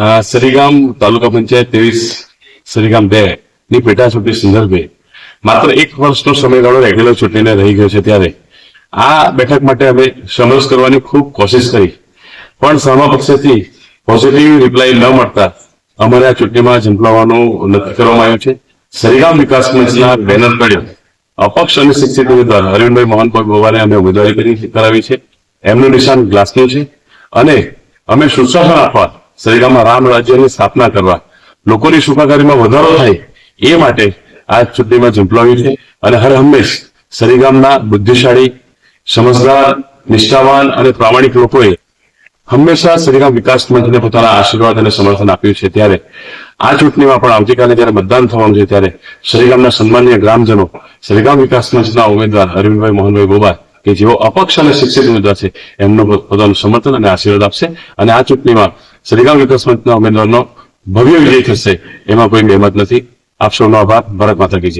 સરીગામ તાલુકા પંચાયત ત્રેવીસ સરીગામ બે ની પેટા ચૂંટણી સંદર્ભે માત્ર એક વર્ષનો સમયગાળો રેગ્યુલર ચૂંટણીને રહી ગયો છે ત્યારે આ બેઠક માટે અમે સમરસ કરવાની ખૂબ કોશિશ કરી પણ સામા પક્ષેથી પોઝિટિવ રિપ્લાય ન મળતા અમારે આ ચૂંટણીમાં ઝંપલાવવાનું નક્કી કરવામાં આવ્યું છે સરીગામ વિકાસ મંચના બેનર તળે અપક્ષ અને શિક્ષિત ઉમેદવાર અરવિંદભાઈ મોહનભાઈ ગોવાને અમે ઉમેદવારી કરી કરાવી છે એમનું નિશાન ગ્લાસનું છે અને અમે સુશાસન આપવા સરીગામમાં રામ રાજ્યની સ્થાપના કરવા. લોકોની સુખાકારીમાં વધારો થાય એ માટે આ ચૂંટણીમાં ઝંપલાવ્યું છે અને હર હંમેશ સરીગામના બુદ્ધિશાળી, સમજદાર, નિષ્ઠાવાન અને પ્રામાણિક લોકોએ હંમેશા સરીગામ વિકાસ મંચને પોતાના આશીર્વાદ અને સમર્થન આપ્યું છે. ત્યારે આ ચૂંટણીમાં પણ આવતીકાલે જ્યારે મતદાન થવાનું છે ત્યારે સરીગામના સન્માનીય ગ્રામજનો સરીગામ વિકાસ મંચના ઉમેદવાર અરવિંદભાઈ મોહનભાઈ ગોબાર કે જેઓ અપક્ષ અને શિક્ષિત ઉમેદવાર છે, એમનું પોતાનું સમર્થન અને આશીર્વાદ આપશે. અને આ ચૂંટણીમાં સરીગામ વિકાસ મંચના ઉમેદવારનો ભવ્ય વિજય થશે, એમાં કોઈ મહેમત નથી. આપ સૌનો આભાર. ભારત માતા કી